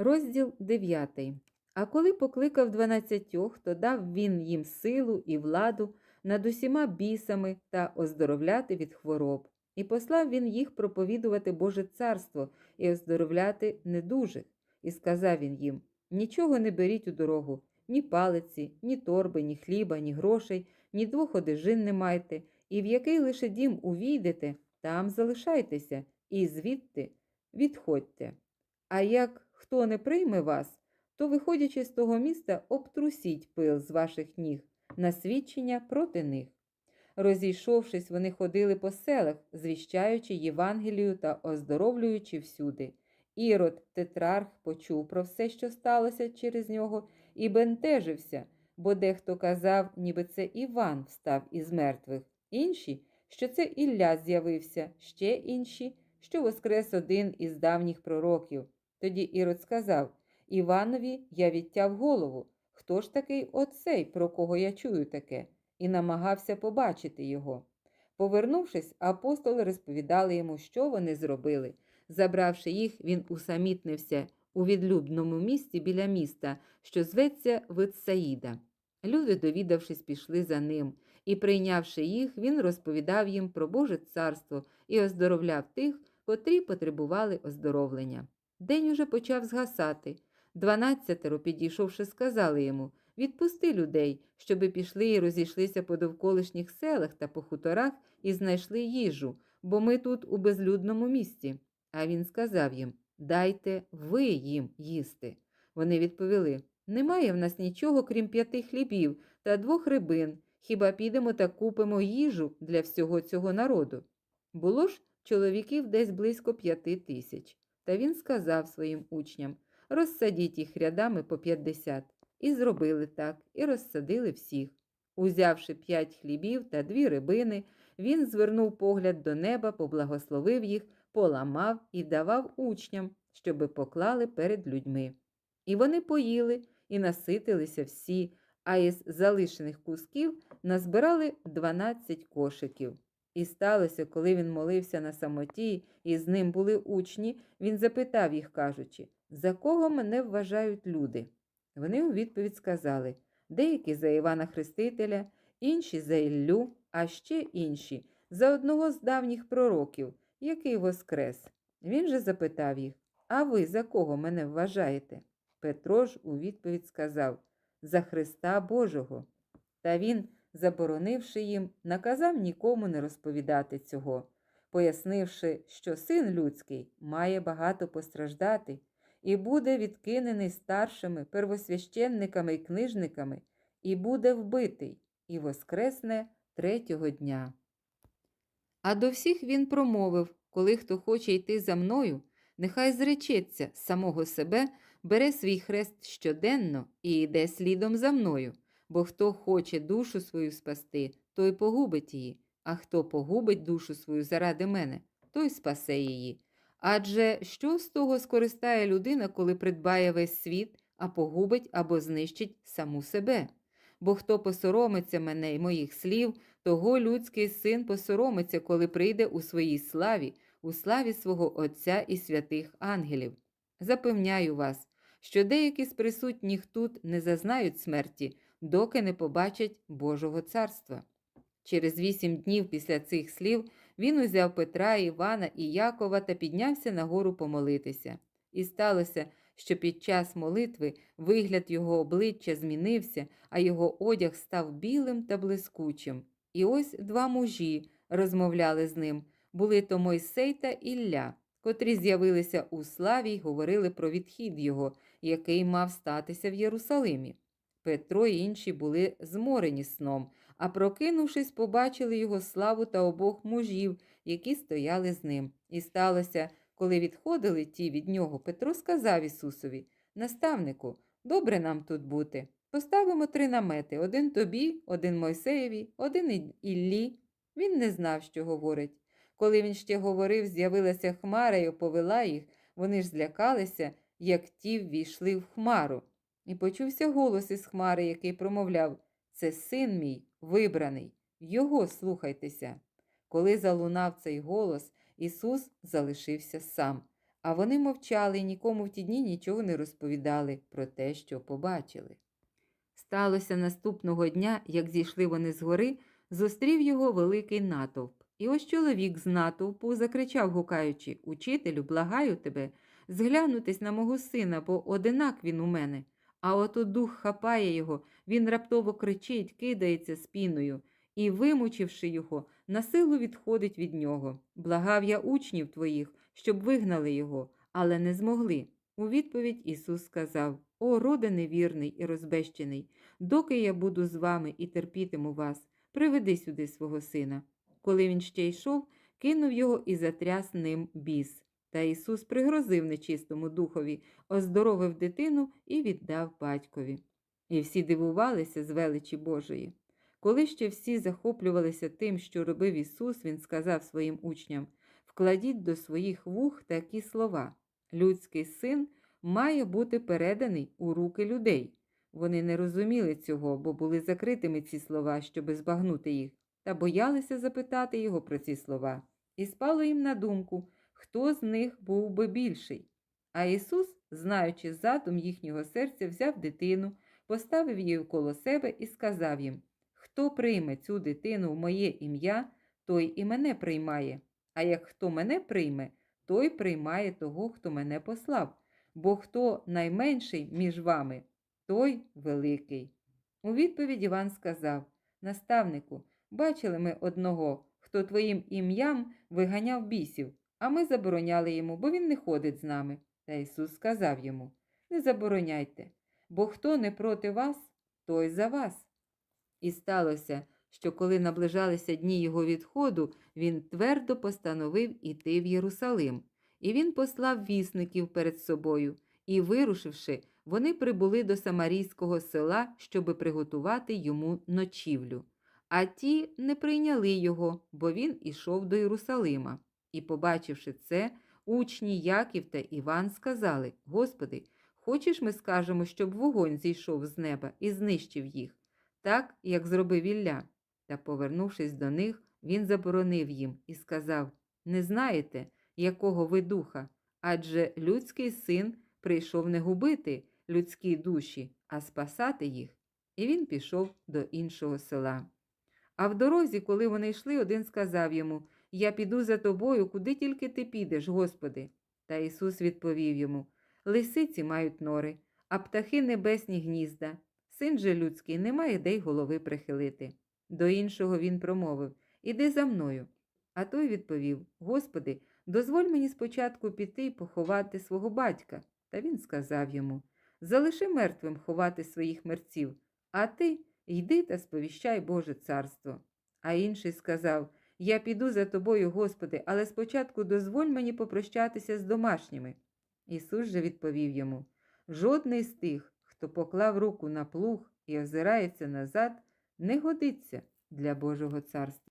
Розділ 9. А коли покликав дванадцятьох, то дав він їм силу і владу над усіма бісами та оздоровляти від хвороб. І послав він їх проповідувати Боже царство і оздоровляти недужих. І сказав він їм: Нічого не беріть у дорогу, ні палиці, ні торби, ні хліба, ні грошей, ні двох одежин не майте, і в який лише дім увійдете, там залишайтеся, і звідти відходьте. А як хто не прийме вас, то, виходячи з того міста, обтрусіть пил з ваших ніг на свідчення проти них. Розійшовшись, вони ходили по селах, звіщаючи Євангелію та оздоровлюючи всюди. Ірод, тетрарх, почув про все, що сталося через нього, і бентежився, бо дехто казав, ніби це Іван встав із мертвих, інші, що це Ілля з'явився, ще інші, що воскрес один із давніх пророків. Тоді Ірод сказав Іванові я відтяв голову. Хто ж такий оцей, про кого я чую таке? І намагався побачити його. Повернувшись, апостоли розповідали йому, що вони зробили. Забравши їх, він усамітнився у відлюбному місті біля міста, що зветься Витсаїда. Люди, довідавшись, пішли за ним, і, прийнявши їх, він розповідав їм про Боже царство і оздоровляв тих, котрі потребували оздоровлення. День уже почав згасати. Дванадцятеро, підійшовши, сказали йому Відпусти людей, щоби пішли і розійшлися по довколишніх селах та по хуторах і знайшли їжу, бо ми тут у безлюдному місті. А він сказав їм Дайте ви їм їсти. Вони відповіли Немає в нас нічого, крім п'яти хлібів та двох рибин. Хіба підемо та купимо їжу для всього цього народу? Було ж чоловіків десь близько п'яти тисяч. Та він сказав своїм учням розсадіть їх рядами по п'ятдесят. І зробили так, і розсадили всіх. Узявши п'ять хлібів та дві рибини, він звернув погляд до неба, поблагословив їх, поламав і давав учням, щоби поклали перед людьми. І вони поїли і наситилися всі, а із залишених кусків назбирали дванадцять кошиків. І сталося, коли він молився на самоті, і з ним були учні, він запитав їх, кажучи, за кого мене вважають люди? Вони у відповідь сказали деякі за Івана Хрестителя, інші за Іллю, а ще інші за одного з давніх пророків, який воскрес. Він же запитав їх А ви за кого мене вважаєте? Петро ж у відповідь сказав За Христа Божого. Та він, заборонивши їм, наказав нікому не розповідати цього, пояснивши, що син людський має багато постраждати і буде відкинений старшими первосвященниками і книжниками, і буде вбитий, і воскресне третього дня. А до всіх він промовив коли хто хоче йти за мною, нехай зречеться самого себе, бере свій хрест щоденно і йде слідом за мною, бо хто хоче душу свою спасти, той погубить її, а хто погубить душу свою заради мене, той спасе її. Адже що з того скористає людина, коли придбає весь світ, а погубить або знищить саму себе? Бо хто посоромиться мене й моїх слів, того людський син посоромиться, коли прийде у своїй славі, у славі свого Отця і святих ангелів. Запевняю вас, що деякі з присутніх тут не зазнають смерті, доки не побачать Божого царства. Через вісім днів після цих слів він узяв Петра, Івана і Якова та піднявся на гору помолитися. І сталося, що під час молитви вигляд його обличчя змінився, а його одяг став білим та блискучим. І ось два мужі розмовляли з ним були то Мойсей та Ілля, котрі з'явилися у славі й говорили про відхід його, який мав статися в Єрусалимі. Петро і інші були зморені сном, а прокинувшись, побачили його славу та обох мужів, які стояли з ним. І сталося, коли відходили ті від нього, Петро сказав Ісусові Наставнику, добре нам тут бути. Поставимо три намети один тобі, один Мойсеєві, один Іллі. Він не знав, що говорить. Коли він ще говорив, з'явилася хмара і оповела їх, вони ж злякалися, як ті ввійшли в хмару. І почувся голос із хмари, який промовляв Це син мій вибраний, його слухайтеся. Коли залунав цей голос, Ісус залишився сам, А вони мовчали і нікому в ті дні нічого не розповідали про те, що побачили. Сталося наступного дня, як зійшли вони з гори, зустрів його великий натовп. І ось чоловік з натовпу закричав, гукаючи Учителю, благаю тебе, зглянутись на мого сина, бо одинак він у мене. А ото дух хапає його, він раптово кричить, кидається спіною, і, вимучивши його, на силу відходить від нього. Благав я учнів твоїх, щоб вигнали його, але не змогли. У відповідь Ісус сказав: О, роде невірний і розбещений, доки я буду з вами і терпітиму вас, приведи сюди свого сина. Коли він ще йшов, кинув його і затряс ним біс. Та Ісус пригрозив нечистому духові, оздоровив дитину і віддав батькові. І всі дивувалися з величі Божої. Коли ще всі захоплювалися тим, що робив Ісус, Він сказав своїм учням вкладіть до своїх вух такі слова. Людський син має бути переданий у руки людей. Вони не розуміли цього, бо були закритими ці слова, щоби збагнути їх, та боялися запитати його про ці слова. І спало їм на думку, хто з них був би більший. А Ісус, знаючи задум їхнього серця, взяв дитину, поставив її коло себе і сказав їм Хто прийме цю дитину в моє ім'я, той і мене приймає. А як хто мене прийме, той приймає того, хто мене послав. Бо хто найменший між вами, той великий. У відповідь Іван сказав Наставнику, бачили ми одного, хто твоїм ім'ям виганяв бісів, а ми забороняли йому, бо він не ходить з нами. Та Ісус сказав йому Не забороняйте, бо хто не проти вас, той за вас. І сталося, що коли наближалися дні його відходу, він твердо постановив іти в Єрусалим, і він послав вісників перед собою, і, вирушивши, вони прибули до самарійського села, щоби приготувати йому ночівлю. А ті не прийняли його, бо він ішов до Єрусалима. І, побачивши це, учні Яків та Іван сказали: Господи, хочеш, ми скажемо, щоб вогонь зійшов з неба і знищив їх, так, як зробив Ілля. Та, повернувшись до них, він заборонив їм і сказав: Не знаєте, якого ви духа, адже людський син прийшов не губити людські душі, а спасати їх. І він пішов до іншого села. А в дорозі, коли вони йшли, один сказав йому Я піду за тобою, куди тільки ти підеш, Господи. Та Ісус відповів йому Лисиці мають нори, а птахи небесні гнізда. Син же людський не має де й голови прихилити. До іншого він промовив Іди за мною. А той відповів Господи, дозволь мені спочатку піти й поховати свого батька. Та він сказав йому Залиши мертвим ховати своїх мерців, а ти йди та сповіщай Боже царство. А інший сказав Я піду за тобою, Господи, але спочатку дозволь мені попрощатися з домашніми. Ісус же відповів йому Жодний з тих, хто поклав руку на плуг і озирається назад, не годиться для Божого царства.